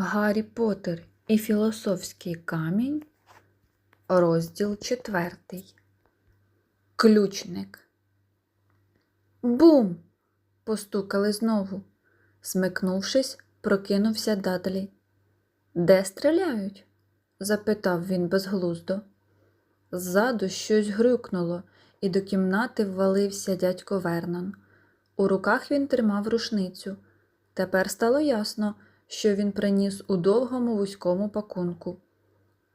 Гаррі Поттер і філософський камінь, розділ четвертий. Ключник. Бум! постукали знову. Смикнувшись, прокинувся Дадлі. Де стріляють? запитав він безглуздо. Ззаду щось грюкнуло, і до кімнати ввалився дядько Вернон. У руках він тримав рушницю. Тепер стало ясно, що він приніс у довгому вузькому пакунку.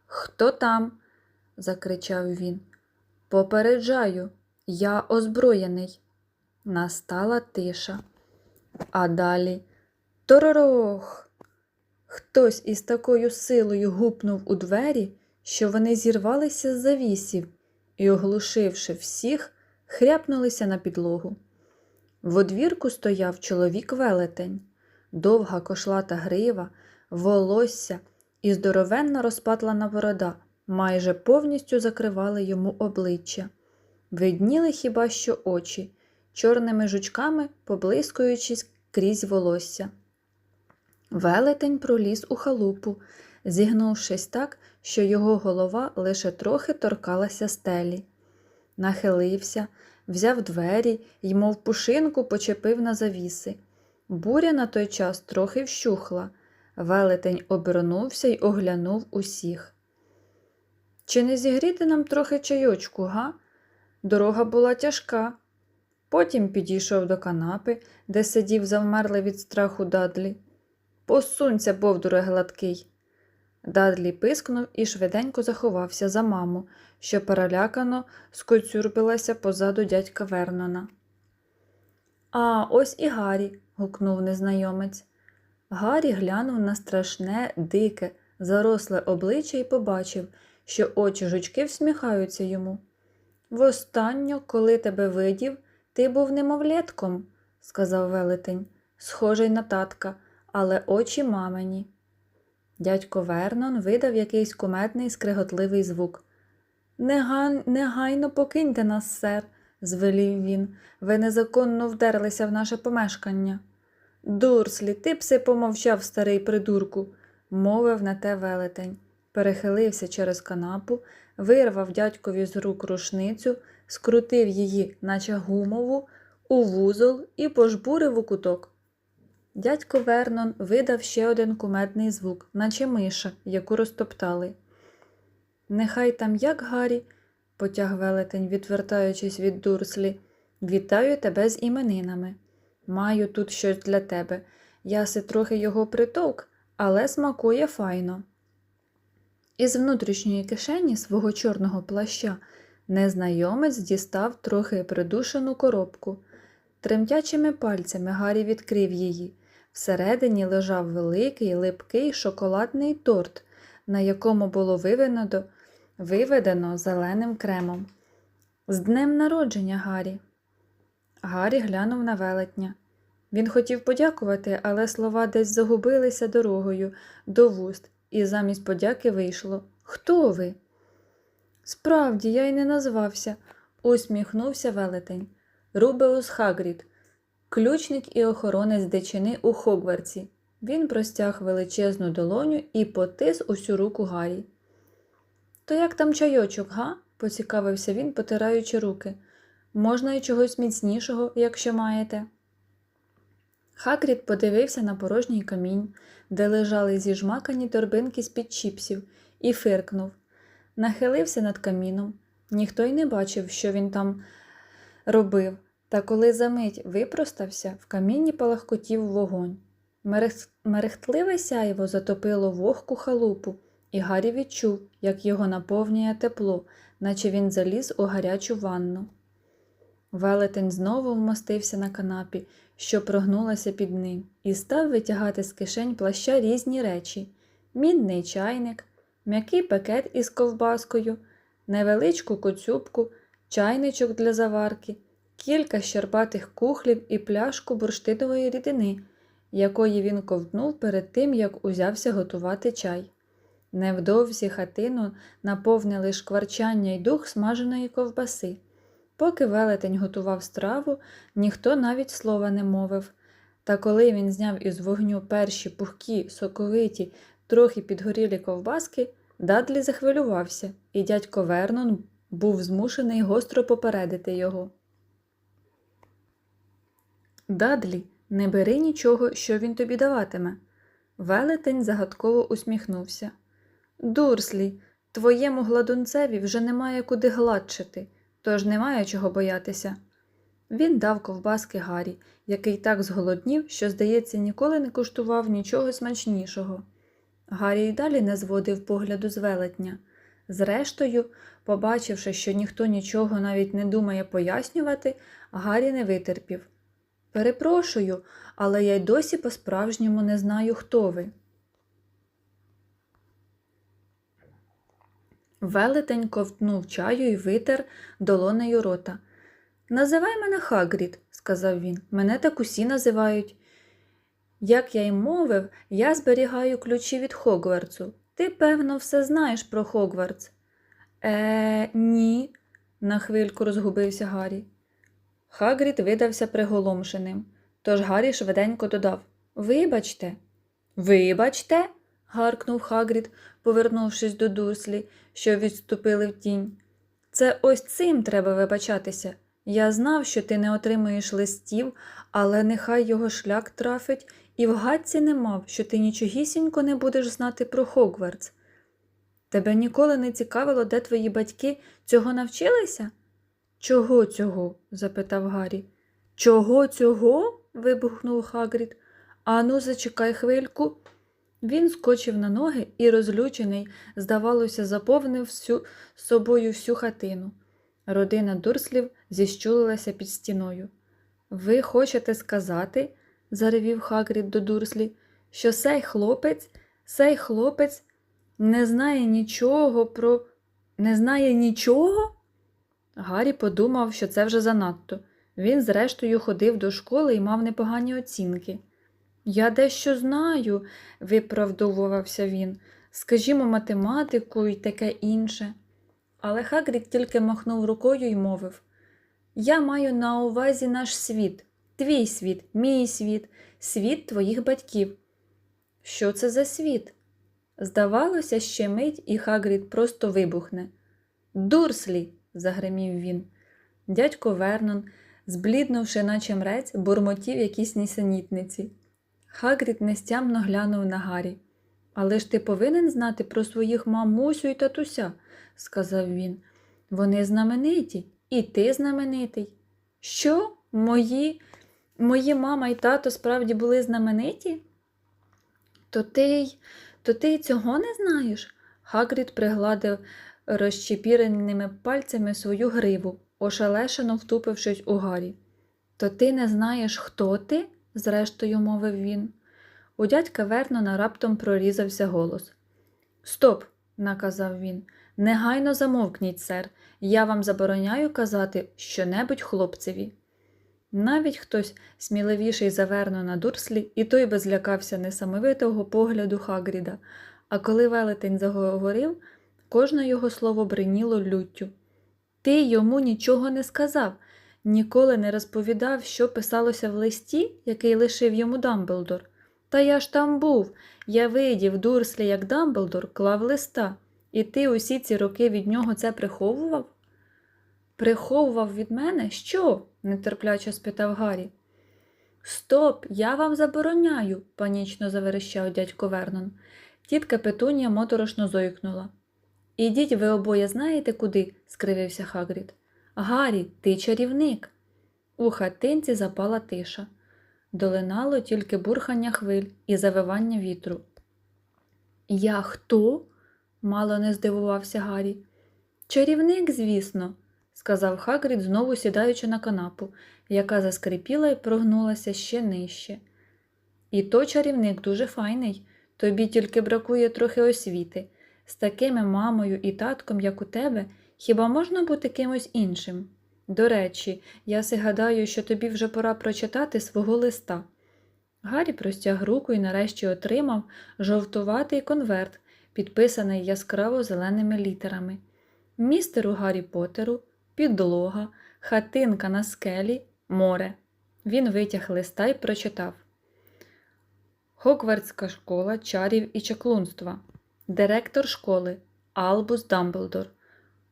Хто там? закричав він. Попереджаю, я озброєний. Настала тиша. А далі торорох. Хтось із такою силою гупнув у двері, що вони зірвалися з завісів і, оглушивши всіх, хряпнулися на підлогу. В одвірку стояв чоловік велетень, довга кошлата грива, волосся і здоровенна розпатлана борода майже повністю закривали йому обличчя. Видніли хіба що очі, чорними жучками поблискуючись крізь волосся. Велетень проліз у халупу, зігнувшись так, що його голова лише трохи торкалася стелі. Нахилився, взяв двері й, мов пушинку, почепив на завіси. Буря на той час трохи вщухла. Велетень обернувся й оглянув усіх. Чи не зігріти нам трохи чайочку, га? Дорога була тяжка. Потім підійшов до канапи, де сидів завмерлий від страху Дадлі. Посунься, бовдуре гладкий. Дадлі пискнув і швиденько заховався за маму, що перелякано скоцюрбилася позаду дядька Вернона. А, ось і Гаррі. Гукнув незнайомець. Гаррі глянув на страшне, дике, заросле обличчя і побачив, що очі жучки всміхаються йому. Востанньо, коли тебе видів, ти був немовлєтком, сказав велетень, схожий на татка, але очі мамині. Дядько Вернон видав якийсь куметний скриготливий звук. Негайно покиньте нас, сер, звелів він. Ви незаконно вдерлися в наше помешкання. Дурслі, ти б си помовчав, старий придурку, мовив на те велетень. Перехилився через канапу, вирвав дядькові з рук рушницю, скрутив її, наче гумову, у вузол і пожбурив у куток. Дядько Вернон видав ще один кумедний звук, наче миша, яку розтоптали. Нехай там як Гаррі, потяг велетень, відвертаючись від дурслі, вітаю тебе з іменинами. Маю тут щось для тебе. Я си трохи його притовк, але смакує файно. Із внутрішньої кишені свого чорного плаща незнайомець дістав трохи придушену коробку. Тремтячими пальцями Гаррі відкрив її. Всередині лежав великий липкий шоколадний торт, на якому було виведено, виведено зеленим кремом. З днем народження, Гаррі. Гаррі глянув на велетня. Він хотів подякувати, але слова десь загубилися дорогою до вуст, і замість подяки вийшло Хто ви? Справді, я й не назвався, усміхнувся велетень. Рубеус Хагрід, ключник і охоронець дичини у Хогвартсі. Він простяг величезну долоню і потис усю руку Гаррі. То як там чайочок, га? поцікавився він, потираючи руки. Можна й чогось міцнішого, якщо маєте. Хагрід подивився на порожній камінь, де лежали зіжмакані торбинки з-під чіпсів, і фиркнув. Нахилився над каміном. Ніхто й не бачив, що він там робив, та коли за мить випростався, в камінні палахкотів вогонь. Мерехтливе сяйво затопило вогку халупу, і Гаррі відчув, як його наповнює тепло, наче він заліз у гарячу ванну. Велетень знову вмостився на канапі, що прогнулася під ним, і став витягати з кишень плаща різні речі мінний чайник, м'який пакет із ковбаскою, невеличку коцюбку, чайничок для заварки, кілька щербатих кухлів і пляшку бурштинової рідини, якої він ковтнув перед тим, як узявся готувати чай. Невдовзі хатину наповнили шкварчання й дух смаженої ковбаси. Поки велетень готував страву, ніхто навіть слова не мовив. Та коли він зняв із вогню перші пухкі, соковиті, трохи підгорілі ковбаски, Дадлі захвилювався, і дядько Вернон був змушений гостро попередити його. Дадлі, не бери нічого, що він тобі даватиме. Велетень загадково усміхнувся. Дурслі, твоєму гладунцеві вже немає куди гладчити, тож немає чого боятися. Він дав ковбаски Гаррі, який так зголоднів, що, здається, ніколи не куштував нічого смачнішого. Гаррі й далі не зводив погляду з велетня. Зрештою, побачивши, що ніхто нічого навіть не думає пояснювати, Гаррі не витерпів. Перепрошую, але я й досі по-справжньому не знаю, хто ви. Велетень ковтнув чаю і витер долонею рота. Називай мене Хагрід, сказав він. Мене так усі називають. Як я й мовив, я зберігаю ключі від Хогвартсу. Ти, певно, все знаєш про Хогвартс. Е, ні, на хвильку розгубився Гаррі. Хагрід видався приголомшеним, тож Гаррі швиденько додав Вибачте. Вибачте. Гаркнув Хагрід, повернувшись до Дурслі, що відступили в тінь. Це ось цим треба вибачатися. Я знав, що ти не отримуєш листів, але нехай його шлях трафить, і в гадці не мав, що ти нічогісінько не будеш знати про Хогвартс. Тебе ніколи не цікавило, де твої батьки цього навчилися? Чого цього? запитав Гаррі. Чого цього? вибухнув Хагрід. Ану, зачекай хвильку. Він скочив на ноги і, розлючений, здавалося, заповнив всю собою всю хатину. Родина дурслів зіщулилася під стіною. Ви хочете сказати, заревів Хагрід до дурслі, що сей хлопець, сей хлопець не знає нічого про. не знає нічого? Гаррі подумав, що це вже занадто. Він, зрештою, ходив до школи і мав непогані оцінки. Я дещо знаю, виправдовувався він, скажімо, математику і таке інше. Але Хагрід тільки махнув рукою і мовив Я маю на увазі наш світ, твій світ, мій світ, світ твоїх батьків. Що це за світ? Здавалося, ще мить, і Хагрід просто вибухне. Дурслі. загримів він. Дядько Вернон, збліднувши, наче мрець, бурмотів якісь нісенітниці. Хагрід нестямно глянув на Гаррі. Але ж ти повинен знати про своїх мамусю і татуся, сказав він. Вони знамениті, і ти знаменитий. Що? Мої мої мама і тато справді були знамениті? То ти то ти цього не знаєш? Хагрід пригладив розчепіреними пальцями свою гриву, ошелешено втупившись у Гаррі. То ти не знаєш, хто ти? Зрештою мовив він. У дядька Вернона раптом прорізався голос. Стоп, наказав він. Негайно замовкніть, сер, я вам забороняю казати щонебудь хлопцеві. Навіть хтось сміливіший за Вернона Дурслі, і той би злякався несамовитого погляду Хагріда, а коли велетень заговорив, кожне його слово бриніло люттю. Ти йому нічого не сказав, ніколи не розповідав, що писалося в листі, який лишив йому Дамблдор. Та я ж там був, я видів Дурслі, як Дамблдор, клав листа, і ти усі ці роки від нього це приховував? Приховував від мене що? нетерпляче спитав Гаррі. Стоп, я вам забороняю, панічно заверещав дядько Вернон. Тітка Петунія моторошно зойкнула. Ідіть ви обоє знаєте куди? скривився Хагрід. Гаррі, ти чарівник. У хатинці запала тиша. Долинало тільки бурхання хвиль і завивання вітру. Я хто? мало не здивувався Гаррі. Чарівник, звісно, сказав Хагрід, знову сідаючи на канапу, яка заскрипіла і прогнулася ще нижче. І то чарівник дуже файний, тобі тільки бракує трохи освіти. З такими мамою і татком, як у тебе, хіба можна бути кимось іншим? До речі, я си гадаю, що тобі вже пора прочитати свого листа. Гаррі простяг руку і нарешті отримав жовтуватий конверт, підписаний яскраво зеленими літерами. Містеру Гаррі Поттеру, підлога, хатинка на скелі, море. Він витяг листа і прочитав Хогвартська школа чарів і чаклунства, директор школи Албус Дамблдор,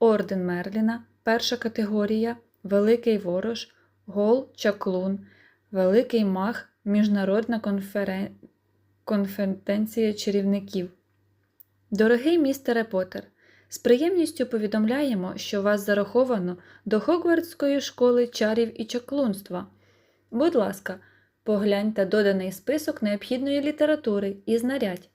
Орден Мерліна, перша категорія, Великий Ворож, Гол Чаклун, Великий Мах, Міжнародна конферен... конференція чарівників. Дорогий містере Поттер, з приємністю повідомляємо, що вас зараховано до Хогвартської школи чарів і чаклунства. Будь ласка, погляньте доданий список необхідної літератури і знарядь.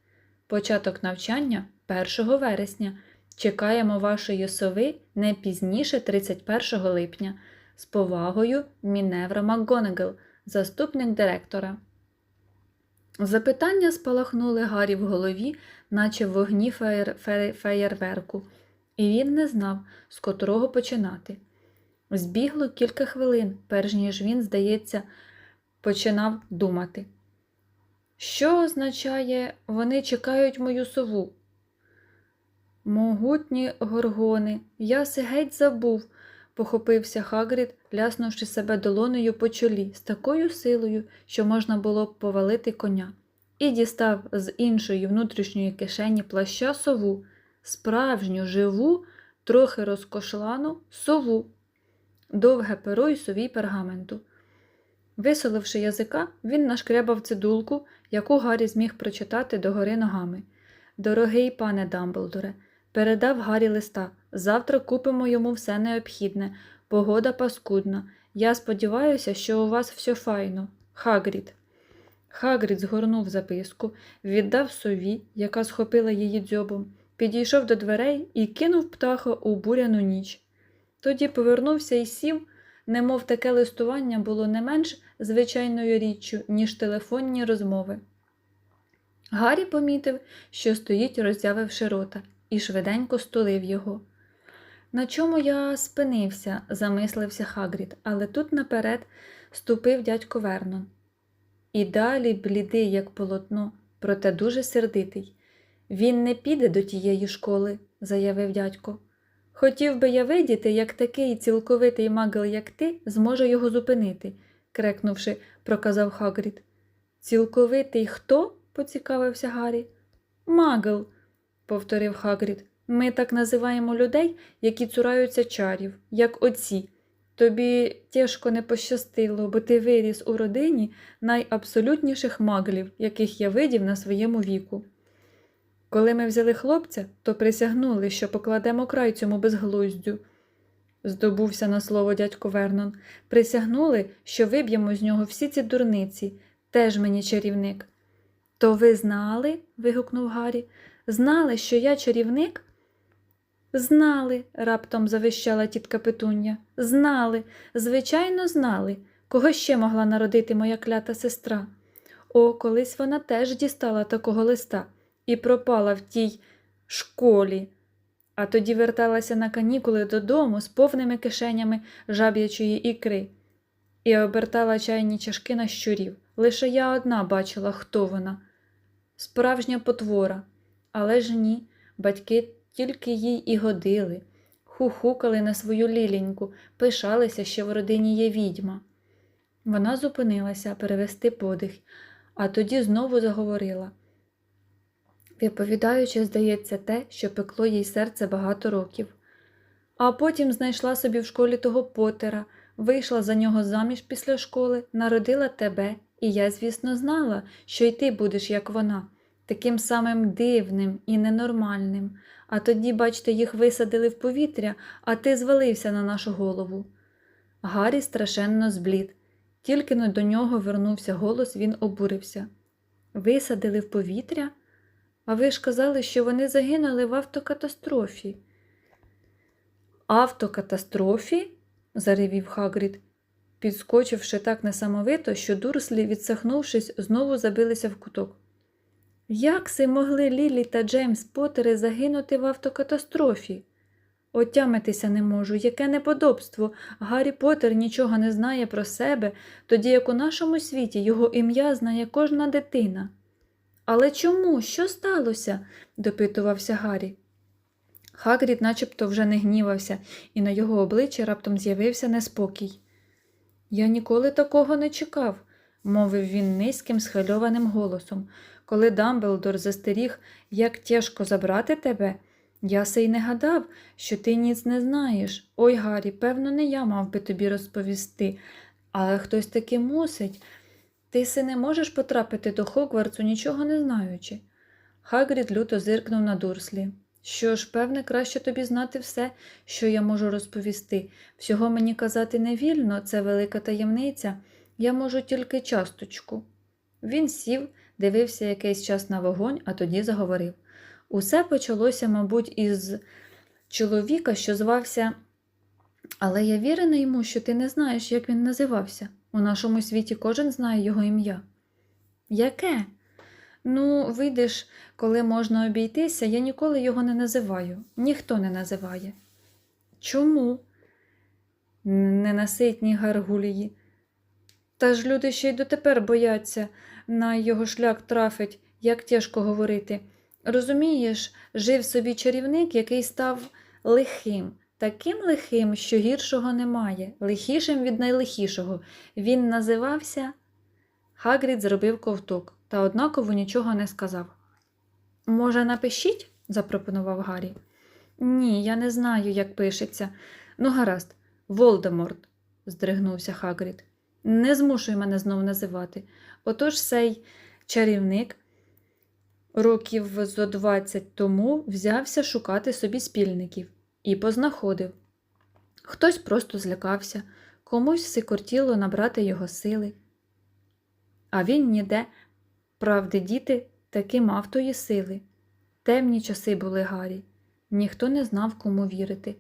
Початок навчання 1 вересня. Чекаємо вашої сови не пізніше 31 липня. З повагою Міневра МакГонагал, заступник директора. Запитання спалахнули Гаррі в голові, наче в вогні феєр... фе- феєрверку, і він не знав, з котрого починати. Збігло кілька хвилин, перш ніж він, здається, починав думати. Що означає, вони чекають мою сову? Могутні горгони, я се геть забув, похопився Хагрід, ляснувши себе долонею по чолі з такою силою, що можна було б повалити коня, і дістав з іншої внутрішньої кишені плаща сову, справжню, живу, трохи розкошлану сову, довге перо й совій пергаменту. Висоливши язика, він нашкрябав цидулку, яку Гаррі зміг прочитати догори ногами. Дорогий пане Дамблдоре, передав Гаррі листа. Завтра купимо йому все необхідне. Погода паскудна. Я сподіваюся, що у вас все файно. Хагрід. Хагрід згорнув записку, віддав сові, яка схопила її дзьобом, підійшов до дверей і кинув птаха у буряну ніч. Тоді повернувся і сів, немов таке листування було не менш звичайною річчю, ніж телефонні розмови. Гаррі помітив, що стоїть, роззявивши рота, і швиденько стулив його. На чому я спинився, замислився Хагрід, але тут наперед ступив дядько Вернон. І далі блідий, як полотно, проте дуже сердитий. Він не піде до тієї школи, заявив дядько. Хотів би я видіти, як такий цілковитий магл, як ти, зможе його зупинити, крекнувши, проказав Хагрід. Цілковитий хто? поцікавився Гаррі. Магл, повторив Хагрід. Ми так називаємо людей, які цураються чарів, як оці. Тобі тяжко не пощастило, бо ти виріс у родині найабсолютніших маглів, яких я видів на своєму віку. Коли ми взяли хлопця, то присягнули, що покладемо край цьому безглуздю. Здобувся на слово дядько Вернон. Присягнули, що виб'ємо з нього всі ці дурниці, теж мені чарівник. То ви знали? вигукнув Гаррі. Знали, що я чарівник? Знали, раптом завищала тітка Петуння. Знали, звичайно, знали, кого ще могла народити моя клята сестра. О, колись вона теж дістала такого листа і пропала в тій школі, а тоді верталася на канікули додому з повними кишенями жаб'ячої ікри і обертала чайні чашки на щурів. Лише я одна бачила, хто вона. Справжня потвора, але ж ні, батьки тільки їй і годили, хухукали на свою ліленьку, пишалися, що в родині є відьма. Вона зупинилася перевести подих, а тоді знову заговорила, виповідаючи, здається, те, що пекло їй серце багато років. А потім знайшла собі в школі того Потера, вийшла за нього заміж після школи, народила тебе, і я, звісно, знала, що й ти будеш, як вона, таким самим дивним і ненормальним. А тоді, бачте, їх висадили в повітря, а ти звалився на нашу голову. Гаррі страшенно зблід. Тільки но до нього вернувся голос, він обурився. Висадили в повітря? А ви ж казали, що вони загинули в автокатастрофі. Автокатастрофі? заревів Хагрід, підскочивши так несамовито, що дурслі, відсахнувшись, знову забилися в куток. Як си могли Лілі та Джеймс Поттери загинути в автокатастрофі? Отямитися не можу, яке неподобство. Гаррі Поттер нічого не знає про себе, тоді як у нашому світі його ім'я знає кожна дитина. Але чому? Що сталося? допитувався Гаррі. Хагрід начебто вже не гнівався, і на його обличчі раптом з'явився неспокій. Я ніколи такого не чекав. мовив він низьким, схвильованим голосом. Коли Дамблдор застеріг, як тяжко забрати тебе, я се й не гадав, що ти ніц не знаєш. Ой, Гаррі, певно, не я мав би тобі розповісти, але хтось таки мусить. Ти си не можеш потрапити до Хогвартсу, нічого не знаючи. Хагрід люто зиркнув на Дурслі. Що ж, певне, краще тобі знати все, що я можу розповісти. Всього мені казати не вільно, це велика таємниця. Я можу тільки часточку. Він сів, дивився якийсь час на вогонь, а тоді заговорив. Усе почалося, мабуть, із чоловіка, що звався. Але я вірена йому, що ти не знаєш, як він називався. У нашому світі кожен знає його ім'я. Яке? Ну, видиш, коли можна обійтися, я ніколи його не називаю. Ніхто не називає. Чому? Ненаситні гаргулії. Та ж люди ще й дотепер бояться на його шлях трафить, як тяжко говорити. Розумієш, жив собі чарівник, який став лихим, таким лихим, що гіршого немає, лихішим від найлихішого. Він називався. Хагрід зробив ковток, та однаково нічого не сказав. Може, напишіть? запропонував Гаррі. Ні, я не знаю, як пишеться. Ну, гаразд, Волдеморт, здригнувся Хагрід. Не змушуй мене знов називати. Отож сей чарівник років зо двадцять тому взявся шукати собі спільників і познаходив. Хтось просто злякався, комусь сикортіло набрати його сили. А він ніде, правди, діти, таки мав тої сили. Темні часи були Гаррі. Ніхто не знав, кому вірити.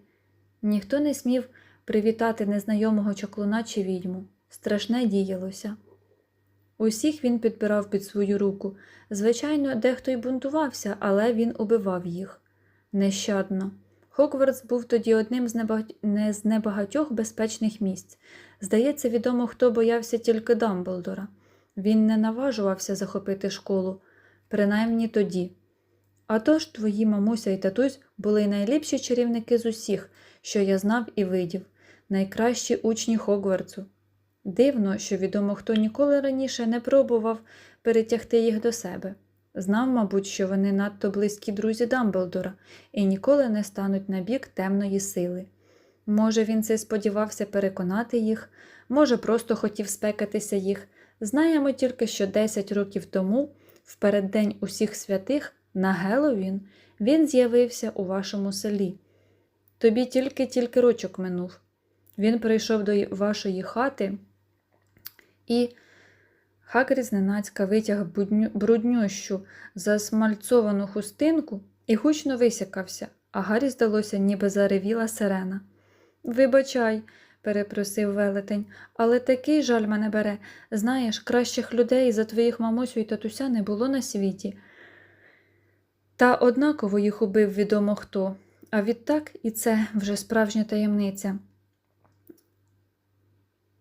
Ніхто не смів привітати незнайомого чаклуна чи відьму. Страшне діялося. Усіх він підбирав під свою руку. Звичайно, дехто й бунтувався, але він убивав їх. Нещадно. Хогвартс був тоді одним з, небаг... не з небагатьох безпечних місць. Здається, відомо, хто боявся тільки Дамблдора. Він не наважувався захопити школу, принаймні тоді. А тож твої мамуся і татусь були найліпші чарівники з усіх, що я знав і видів, найкращі учні Хогвартсу. Дивно, що відомо, хто ніколи раніше не пробував перетягти їх до себе. Знав, мабуть, що вони надто близькі друзі Дамблдора і ніколи не стануть на бік темної сили. Може, він це сподівався переконати їх, може, просто хотів спекатися їх. Знаємо тільки, що 10 років тому, в переддень усіх святих, на Геловін, він з'явився у вашому селі. Тобі тільки-тільки рочок минув. Він прийшов до вашої хати і. Хагрід зненацька витяг бруднющу, засмальцовану хустинку і гучно висякався, а Гаррі, здалося, ніби заревіла сирена. Вибачай, перепросив велетень, але такий жаль мене бере. Знаєш, кращих людей за твоїх мамусю і татуся не було на світі. Та однаково їх убив відомо хто, а відтак і це вже справжня таємниця.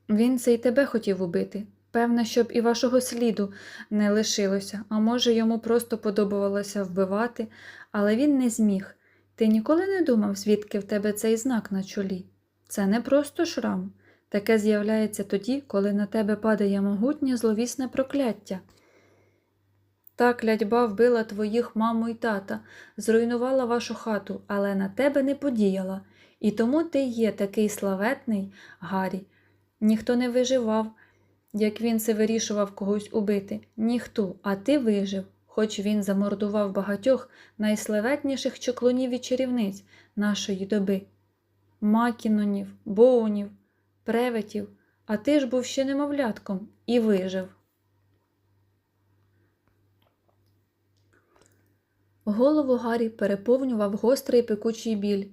Він це й тебе хотів убити. Певне, щоб і вашого сліду не лишилося, а може, йому просто подобалося вбивати, але він не зміг. Ти ніколи не думав, звідки в тебе цей знак на чолі? Це не просто шрам. Таке з'являється тоді, коли на тебе падає могутнє зловісне прокляття. Та клятьба вбила твоїх маму і тата, зруйнувала вашу хату, але на тебе не подіяла, і тому ти є такий славетний, Гаррі. Ніхто не виживав, як він це вирішував когось убити. Ніхто, а ти вижив, хоч він замордував багатьох найславетніших чоклунів і чарівниць нашої доби. Макінонів, боунів, преветів, а ти ж був ще немовлятком і вижив. Голову Гаррі переповнював гострий пекучий біль.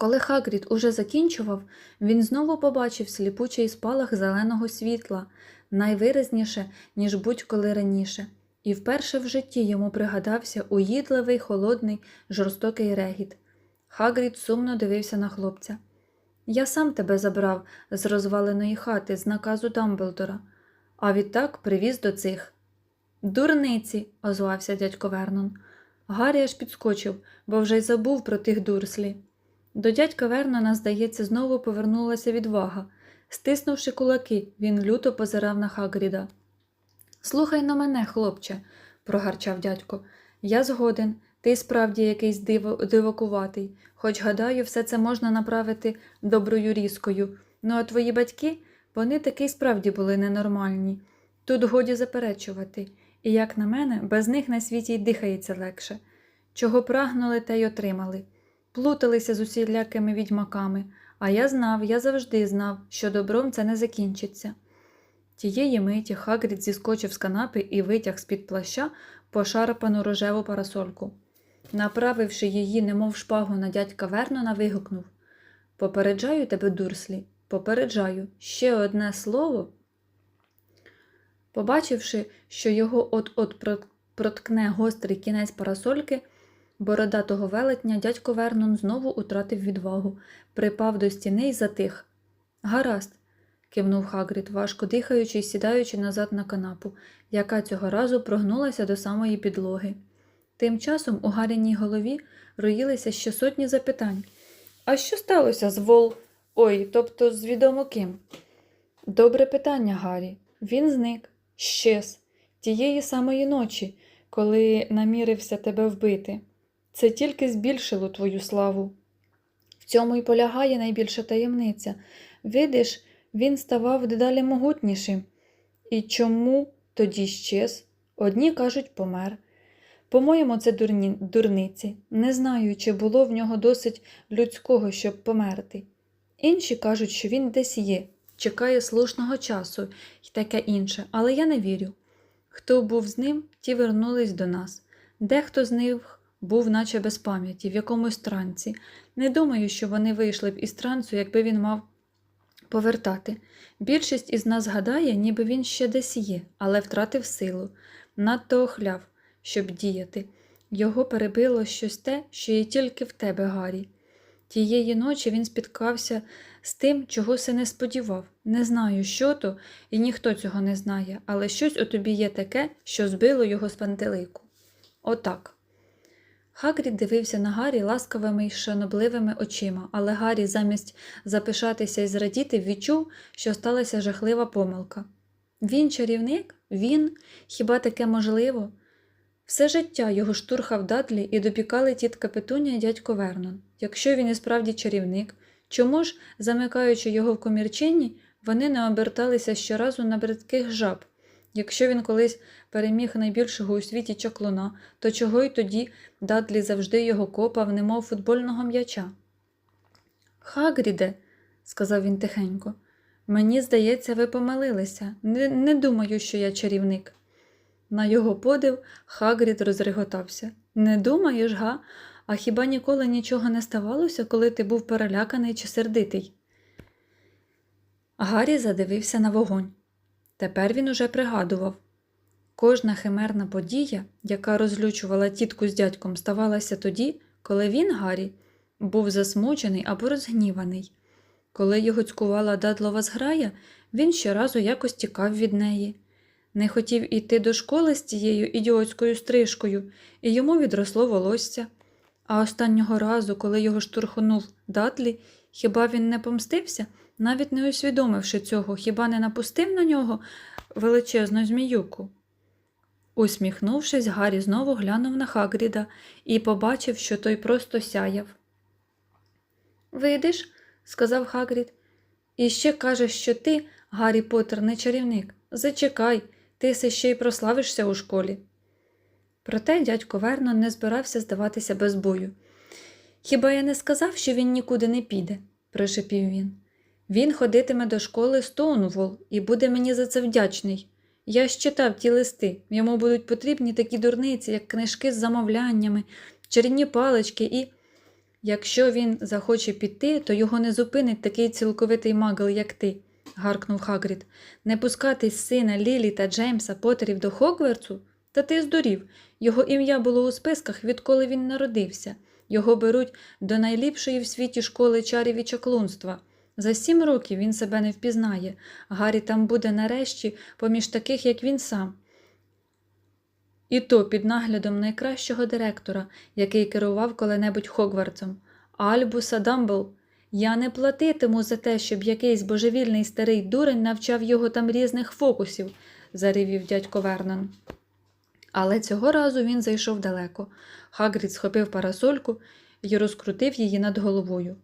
Коли Хагрід уже закінчував, він знову побачив сліпучий спалах зеленого світла, найвиразніше, ніж будь-коли раніше, і вперше в житті йому пригадався уїдливий, холодний, жорстокий регіт. Хагрід сумно дивився на хлопця. Я сам тебе забрав з розваленої хати з наказу Дамблдора, а відтак привіз до цих. Дурниці, озвався дядько Вернон. Гаррі аж підскочив, бо вже й забув про тих дурслі. До дядька Вернона, здається, знову повернулася відвага. Стиснувши кулаки, він люто позирав на Хагріда. Слухай на мене, хлопче, прогарчав дядько. Я згоден, ти справді якийсь диво, дивакуватий, хоч, гадаю, все це можна направити доброю різкою. Ну а твої батьки, вони таки справді були ненормальні. Тут годі заперечувати, і, як на мене, без них на світі й дихається легше. Чого прагнули, те й отримали. Плуталися з усілякими відьмаками, а я знав, я завжди знав, що добром це не закінчиться. Тієї миті Хагрід зіскочив з канапи і витяг з-під плаща пошарпану рожеву парасольку. Направивши її, немов шпагу на дядька Вернона, вигукнув Попереджаю тебе, дурслі, попереджаю, ще одне слово. Побачивши, що його от-от проткне гострий кінець парасольки, бородатого велетня дядько Вернон знову утратив відвагу, припав до стіни і затих. Гаразд, кивнув Хагрід, важко дихаючи й сідаючи назад на канапу, яка цього разу прогнулася до самої підлоги. Тим часом у Гаріній голові роїлися ще сотні запитань. А що сталося з Вол? Ой, тобто з відомо ким? Добре питання, Гаррі. Він зник, щез, тієї самої ночі, коли намірився тебе вбити. Це тільки збільшило твою славу. В цьому й полягає найбільша таємниця. Видиш, він ставав дедалі могутнішим. І чому тоді щез? Одні кажуть, помер. По-моєму, це дурні, дурниці. Не знаю, чи було в нього досить людського, щоб померти. Інші кажуть, що він десь є, чекає слушного часу і таке інше, але я не вірю. Хто був з ним, ті вернулись до нас. Дехто з них був, наче без пам'яті, в якомусь транці. Не думаю, що вони вийшли б із трансу, якби він мав повертати. Більшість із нас гадає, ніби він ще десь є, але втратив силу, надто охляв, щоб діяти. Його перебило щось те, що є тільки в тебе, Гаррі. Тієї ночі він спіткався з тим, чого се не сподівав. Не знаю, що то, і ніхто цього не знає, але щось у тобі є таке, що збило його з пантелику. Отак. Хагрід дивився на Гаррі ласкавими й шанобливими очима, але Гаррі замість запишатися і зрадіти відчув, що сталася жахлива помилка. Він чарівник? Він? Хіба таке можливо? Все життя його штурхав Дадлі і допікали тітка Петуня і дядько Вернон. Якщо він і справді чарівник, чому ж, замикаючи його в комірчині, вони не оберталися щоразу на бридких жаб? Якщо він колись переміг найбільшого у світі чаклуна, то чого й тоді Дадлі завжди його копав, немов футбольного м'яча? Хагріде, сказав він тихенько, мені здається, ви помилилися. Не, не думаю, що я чарівник. На його подив Хагрід розреготався. Не думаєш, га? А хіба ніколи нічого не ставалося, коли ти був переляканий чи сердитий? Гаррі задивився на вогонь. Тепер він уже пригадував. Кожна химерна подія, яка розлючувала тітку з дядьком, ставалася тоді, коли він, Гаррі, був засмучений або розгніваний. Коли його цькувала дадлова зграя, він щоразу якось тікав від неї. Не хотів іти до школи з тією ідіотською стрижкою, і йому відросло волосся. А останнього разу, коли його штурхонув Дадлі, хіба він не помстився, навіть не усвідомивши цього, хіба не напустив на нього величезну зміюку? Усміхнувшись, Гаррі знову глянув на Хагріда і побачив, що той просто сяяв. Видиш, сказав Хагрід, і ще кажеш, що ти, Гаррі Поттер, не чарівник. Зачекай, ти се ще й прославишся у школі. Проте дядько Вернон не збирався здаватися без бою. Хіба я не сказав, що він нікуди не піде, прошепів він. Він ходитиме до школи Стоунвол і буде мені за це вдячний. Я ж читав ті листи, йому будуть потрібні такі дурниці, як книжки з замовляннями, чарівні палички і. Якщо він захоче піти, то його не зупинить такий цілковитий магл, як ти, гаркнув Хагрід. Не пускати сина Лілі та Джеймса Поттерів до Хогвартсу? Та ти здурів. Його ім'я було у списках, відколи він народився. Його беруть до найліпшої в світі школи чарів і чаклунства. За сім років він себе не впізнає. Гаррі там буде нарешті поміж таких, як він сам. І то під наглядом найкращого директора, який керував коли-небудь Хогвартсом, Альбуса Дамбл. Я не платитиму за те, щоб якийсь божевільний старий дурень навчав його там різних фокусів, заревів дядько Вернон. Але цього разу він зайшов далеко. Хагрід схопив парасольку і розкрутив її над головою.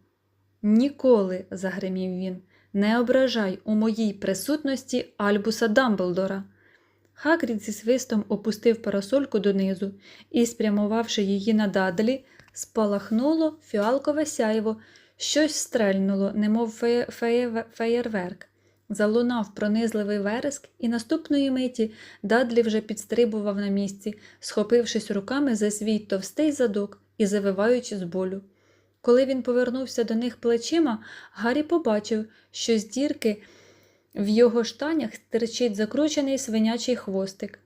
Ніколи, загримів він, не ображай у моїй присутності Альбуса Дамблдора. Хагрід зі свистом опустив парасольку донизу і, спрямувавши її на Дадлі, спалахнуло фіалкове сяйво, щось стрельнуло, немов феє- феє- феєрверк. Залунав пронизливий вереск, і наступної миті Дадлі вже підстрибував на місці, схопившись руками за свій товстий задок і завиваючи з болю. Коли він повернувся до них плечима, Гаррі побачив, що з дірки в його штанях стирчить закручений свинячий хвостик.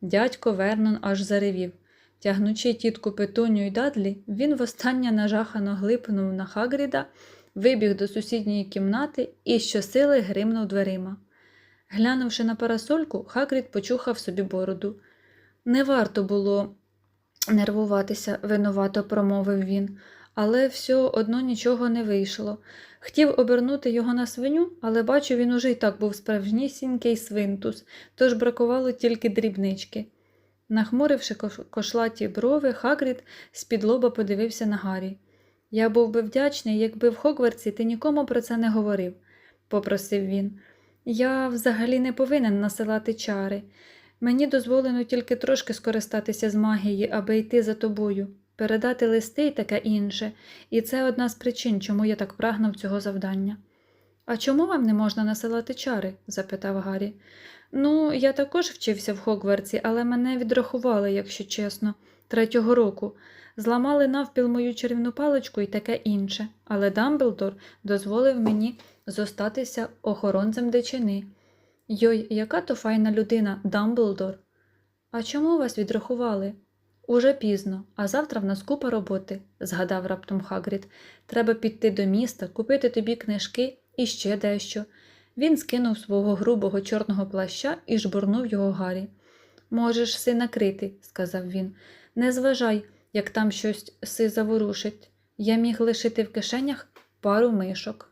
Дядько Вернон аж заревів. Тягнучи тітку Петуню й Дадлі, він востаннє нажахано глипнув на Хагріда, вибіг до сусідньої кімнати і щосили гримнув дверима. Глянувши на парасольку, Хагрід почухав собі бороду. Не варто було нервуватися, винувато промовив він, але все одно нічого не вийшло. Хотів обернути його на свиню, але бачу, він уже й так був справжнісінький свинтус, тож бракувало тільки дрібнички. Нахмуривши кошлаті брови, Хагрід з-під лоба подивився на Гаррі. Я був би вдячний, якби в Хогвартсі ти нікому про це не говорив, попросив він. Я взагалі не повинен насилати чари. Мені дозволено тільки трошки скористатися з магії, аби йти за тобою, передати листи і таке інше, і це одна з причин, чому я так прагнув цього завдання. А чому вам не можна насилати чари? запитав Гаррі. Ну, я також вчився в Хогвартсі, але мене відрахували, якщо чесно, третього року. Зламали навпіл мою чарівну паличку і таке інше, але Дамблдор дозволив мені зостатися охоронцем дичини. Йой, яка то файна людина, Дамблдор. А чому вас відрахували? Уже пізно, а завтра в нас купа роботи, згадав раптом Хагрід. Треба піти до міста, купити тобі книжки і ще дещо. Він скинув свого грубого чорного плаща і жбурнув його Гаррі. Можеш си накрити, сказав він. Не зважай, як там щось си заворушить. Я міг лишити в кишенях пару мишок.